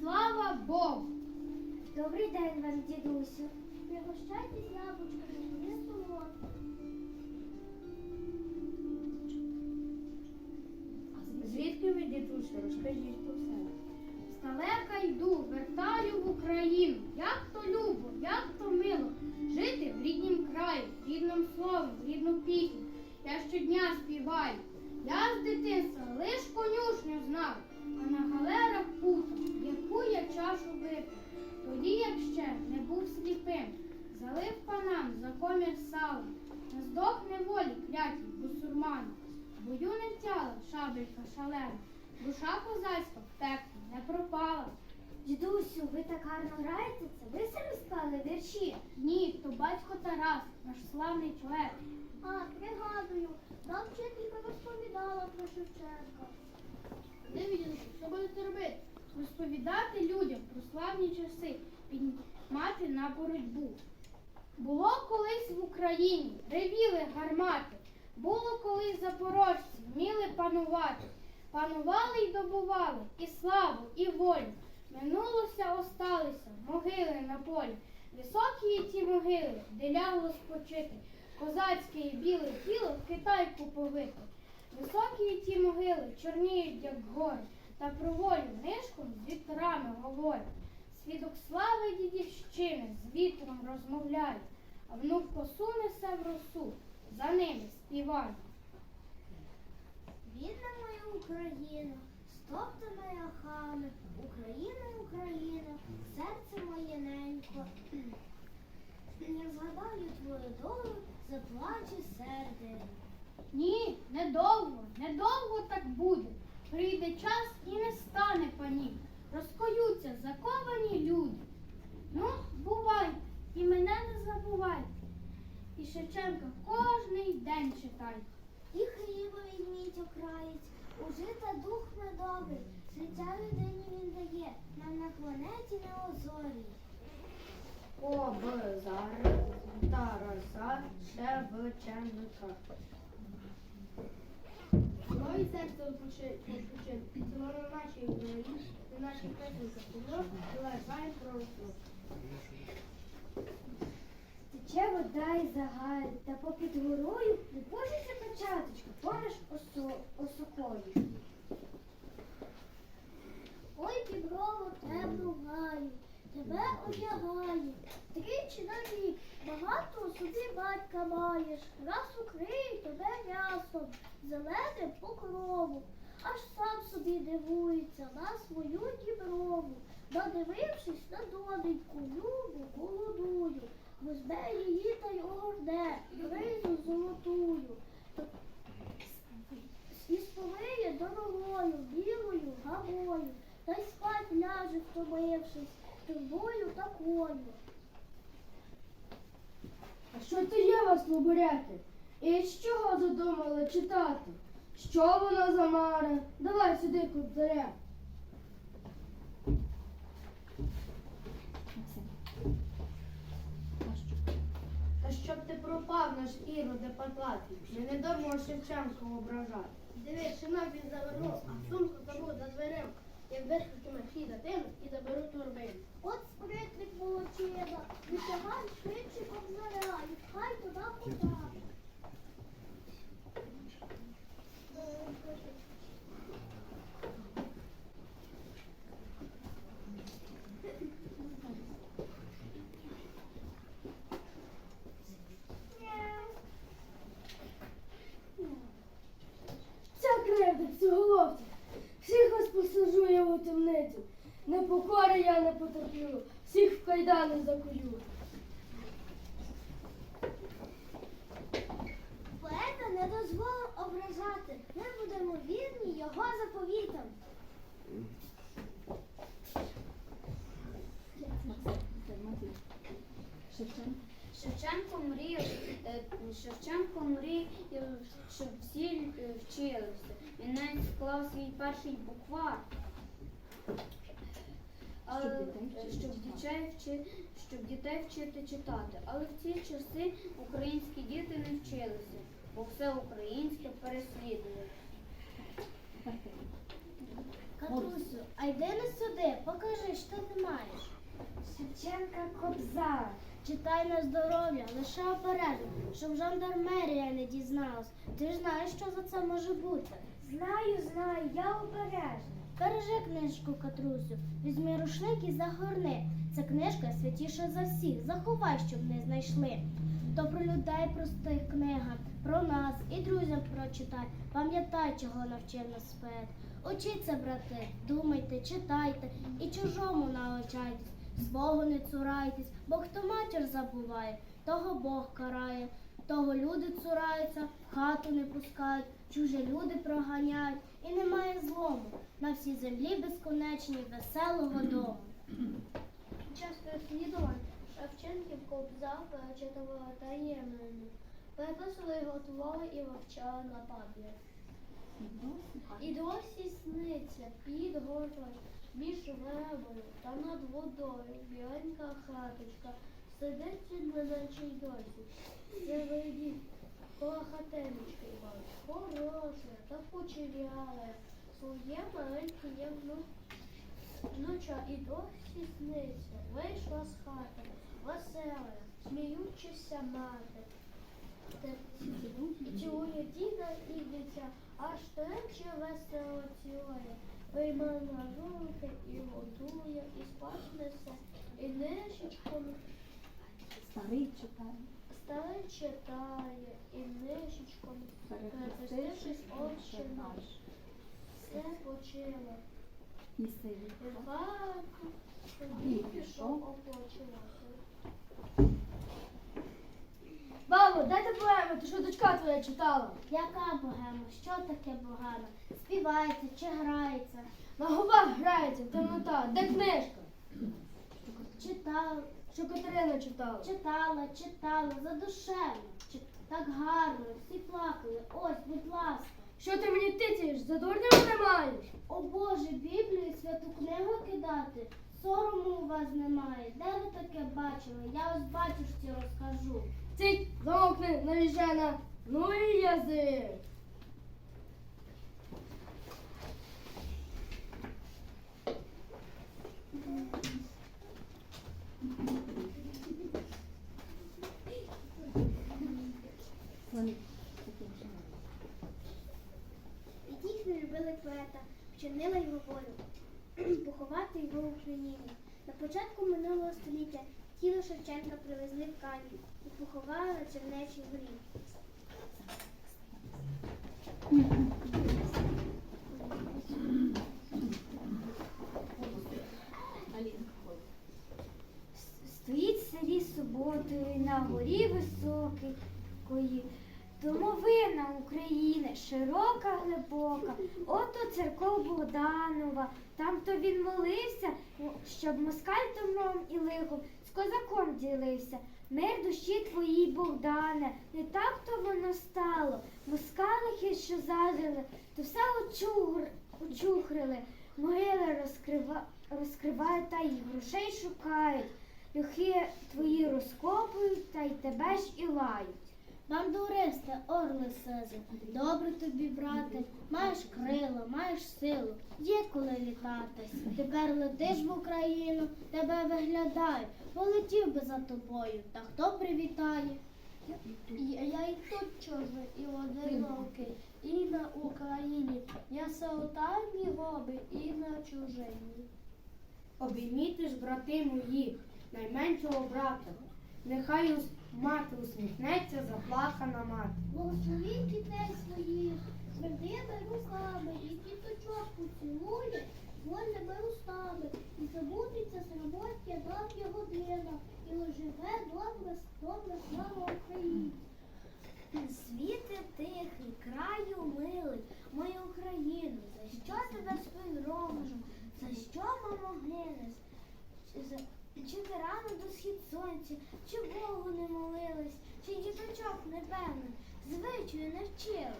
Слава Богу! Добрий день вам, дідусю. Пригощайтесь яблучками, не солодко. Звідки ви, дідуся, розкажіть про себе. Здалека йду, вертаю в Україну. Як то любо, як то мило, жити в ріднім краї, рідним словом, рідну пісню. Я щодня співаю. Я з дитинства лиш конюшню знав, а на галерах путав, яку я чашу випив. Тоді, як ще не був сліпим, залив панам за комір сала, не здох неволі клятій бусурману. Бою не втяла шабелька шалена, душа козацька в пеклі не пропала. Дідусю, ви так гарно граєте це? Ви самі склали вірші? Ні, то батько Тарас, наш славний поет. А, пригадую, нам вчителька розповідала про Шевченка. Дивіться, що будете робити? Розповідати людям про славні часи, піднімати на боротьбу. Було колись в Україні, ревіли гармати, було колись запорожці, вміли панувати. Панували й добували і славу, і волю. Минулося, осталися могили на полі. Високі ті могили, де лягло спочити. Козацьке і біле тіло в китайку повито. Високі ті могили чорніють, як гори, та про волю нишком з вітрами говорять. Свідок слави дідівщини з вітром розмовляє, а внук посунеся в росу, за ними співає. Бідна моя Україна, стоптана яхами, Україна, Україна, серце моє ненько. Я згадаю твою долю, заплаче серде. Ні, недовго, недовго так буде. Прийде час і не стане панів. Розкоються заковані люди. Ну, бувайте, і мене не забувайте. І Шевченка кожний день читайте. І хліба візьміть окраєць, ужита дух медовий, життя людині він дає, нам на планеті не озорій. Кобзар, Тараса, Шевченка. Моє серце відпочинку, це воно на нашій Україні, на нашій песенках було, але про Руслу. Тече вода і загаль, та попід горою випушиться початочка, поміж осо, осокою. Ой, підрову темну гаю, тебе одягаю, тричі на рік, багато собі батька маєш, раз укрию тебе м'ясом, зеленим покрову, аж сам собі дивується на свою діброву, надивившись на доненьку, любу, голодую, возьме її та й огорне, ризу золотую. І сповиє дорогою, білою гавою, та й спать ляже, втомившись, турбою такою. А що то є вас, лобуряки? І з чого задумали читати? Що воно за маре? Давай сюди кобзаря. Та щоб ти пропав наш іроде патлатий, ми не дамо Шевченко ображати. Дивись, шинок він завернув, а сумку тому за дверем. Як вишкотиме хіда дитину і заберу торбину. От спритник молодчина, витягай швидше кобзаря, хай туди подає. Ця кривда, всеголовця, всіх вас посажу я у темницю. Непокори я не потерплю, всіх в кайдани закую. Поета не дозволив ображати, ми будемо вірні його заповітам. Шевченко мріяв, е, Шевченко мріяв, щоб всі вчилися. Він навіть склав свій перший буквар. Але, е, щоб дітей вчи, щоб дітей вчити читати. Але в ці часи українські діти не вчилися, бо все українське переслідують. Катрусю, а йди не сюди, покажи, що ти маєш. Шевченка Кобзар. Читай на здоров'я, лише обережно, щоб жандармерія не дізналась. Ти ж знаєш, що за це може бути. Знаю, знаю, я обережна. Бережи книжку, Катрусю, візьми рушник і загорни. Ця книжка святіша за всіх. Заховай, щоб не знайшли. То про людей простих книга, про нас і друзям прочитай. Пам'ятай, чого навчив нас поет. Учіться, брати, думайте, читайте і чужому научайтесь. Свого не цурайтесь, бо хто матір забуває, того Бог карає, того люди цураються, в хату не пускають, чужі люди проганяють, і немає злому на всій землі безконечній веселого дому. Час переслідувань Шевченків Кобза перечитувала таємно. Переписували твори і вивчали на пам'ять. І досі сниться під горою, між вербою та над водою біленька хаточка. Сидить він неначе й досі. Сивиді коло хатиночки бачить. Хороше та кучеряве. Своє маленьке є. Внуча і досі сниться. Вийшла з хати, весела, сміючися мати. І цілує діда і дитя, аж тричі весело цілує. Виймає на руки і годує, і спать несе, і нишечком Старий читає. старий читає, і нишечком, перехрестившись, отче наш. Все почило. І сивий. І в хату пішов опочивати. Бабу, дайте поему, ти що дочка твоя читала? Яка богема? Що таке богема? Співається чи грається? На губах грається, темнота. Де книжка? Читала, Що Катерина читала? читала, читала, задушевно. Так гарно, всі плакали. Ось, будь ласка. Що ти мені тицяєш? За дурня мене маєш? О Боже, Біблію святу книгу кидати. Сорому у вас немає. Де ви таке бачили? Я ось батюшці розкажу. Цить, замовкни, навіжена. Ну і язик. І їх не любили поета, вчинила його волю, поховати його в Україні. На початку минулого століття тіло Шевченка привезли в Канів і поховали на Чернечій горі. Стоїть в селі суботою на горі високої, домовина України, широка, глибока. Ото церков Богданова. Там то він молився, щоб москаль добром і лихом козаком ділився. Мир душі твоїй, Богдане, не так то воно стало. Москалихи, що зазрили, то все очугр, очухрили. Могили розкрива, розкривають та й грошей шукають. Люхи твої розкопують, та й тебе ж і лають. Бандуристе, орли сизи, добре тобі, брате, маєш крила, маєш силу, є коли літати. Тепер летиш в Україну, тебе виглядають, полетів би за тобою, та хто привітає? Я, я і тут чужий, і одинокий, і на Україні. Я сирота мій гоби, і на чужині. Обійміте ж, брати мої, найменшого брата. Нехай мати усміхнеться, заплакана мати. Благословіть дітей своїх, твердими руками, і діточок поцілує, вольними устами, і забудеться самотня давня година, і оживе добре, добре слава Україні. Світи тихий, краю милий, моя Україну, за що тебе співроможу, за що, мамо, гинеш? Чи, чи ти рано до схід сонця, чи Богу не молилась, чи діточок непевних, звичаю не вчили?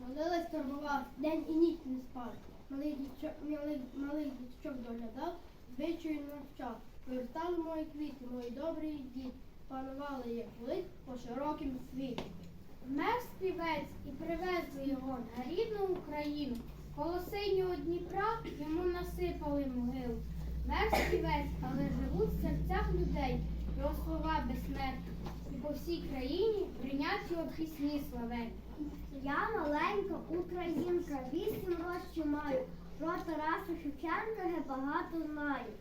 Молилась торгував, день і ніч не спав. Малих діточок, малих, малих доглядав, звичаю навчав. Вивертали мої квіти, мої добрі діти, панували як лик по широким світу. Вмер співець і привезли його на рідну Україну. Коло синього Дніпра йому насипали могил. Мер співець, але живуть в серцях людей його слова безсмертні. І по всій країні прийнять його пісні славетні. Я маленька українка, вісім років маю. Про Тараса Шевченка я багато знаю.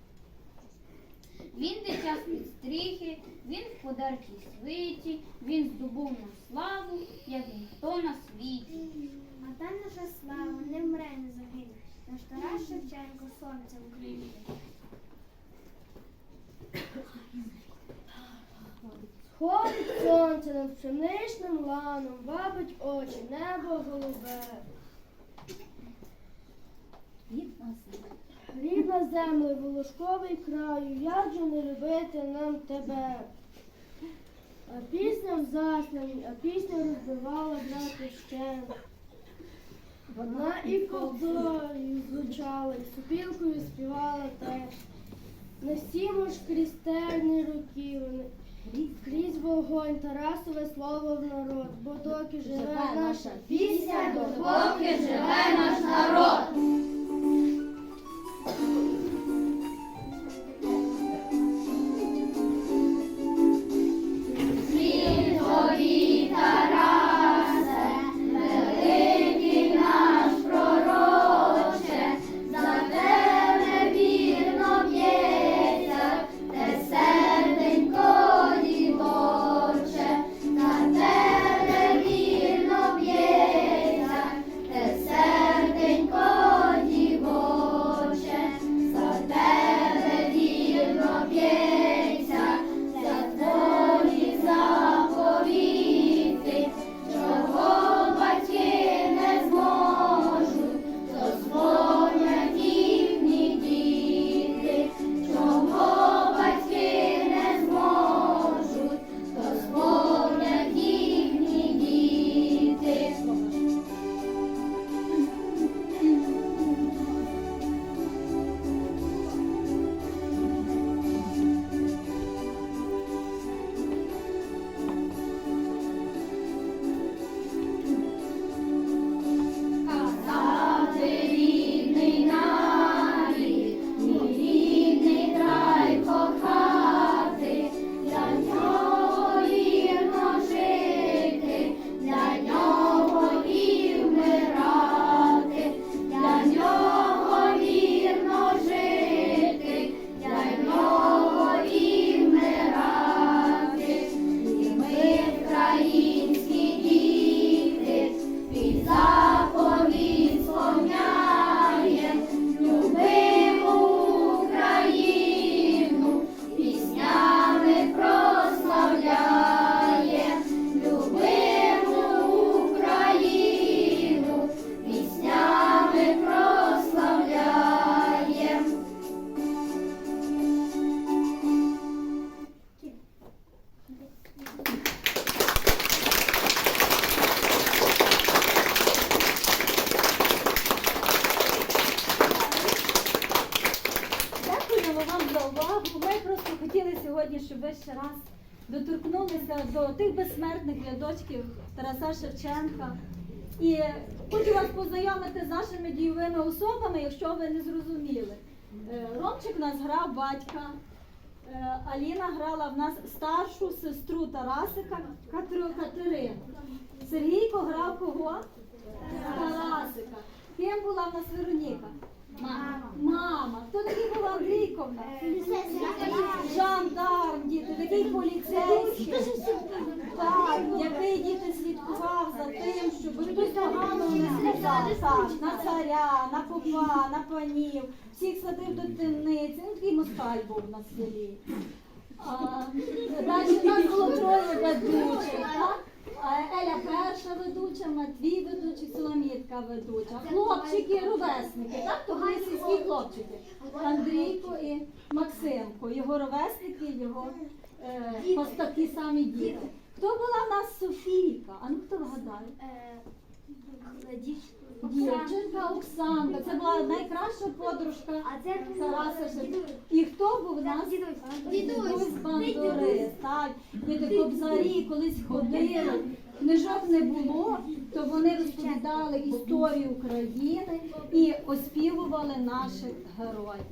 Він дитя з підстріхи, він в подаркій свиті, він здобув на славу, як ніхто на світі. А та наша слава не вмре, не загине. Наш Тарас Шевченко сонце України. Сходить сонце над пшеничним ланом, бабить очі, небо голубе. Рідна земля, волошковий краю, як же не любити нам тебе. А пісня в заснанні, а пісня розбивала брати ще. Вона і ковдою звучала, і супілкою співала теж. Несімо ж крізь терні роки, крізь вогонь Тарасове слово в народ, бо доки живе наша пісня, допоки живе наш народ. Тих безсмертних рядочків Тараса Шевченка. І хочу вас познайомити з нашими дійовими особами, якщо ви не зрозуміли. Е, Ромчик у нас грав батька. Е, Аліна грала в нас старшу сестру Тарасика Катерину. Сергійко грав кого? Тарасика. Ким була в нас Вероніка? Мама. Мама. Хто такий був Андрійковна? Жандарм, діти, такий поліцейський. Так, який діти слідкував за тим, щоб хтось поганого сказав. На царя, на попа, на панів, всіх садив до темниці. Ну, такий москаль був на селі. Далі нас було троє ведучих. так? А Еля перша ведуча, Матвій ведучий, Соломітка ведуча. Хлопчики, ровесники, так? То були сільські хлопчики. Андрійко і Максимко, його ровесники, його е, ось такі самі діти. Хто була в нас Софійка? А ну хто вгадає? Дівчинка Оксанка. Це була найкраща подружка Тараса І хто був у нас? Дідусь Бандурист. Так, діти кобзарі колись ходили книжок не було, то вони розповідали історію України і оспівували наших героїв.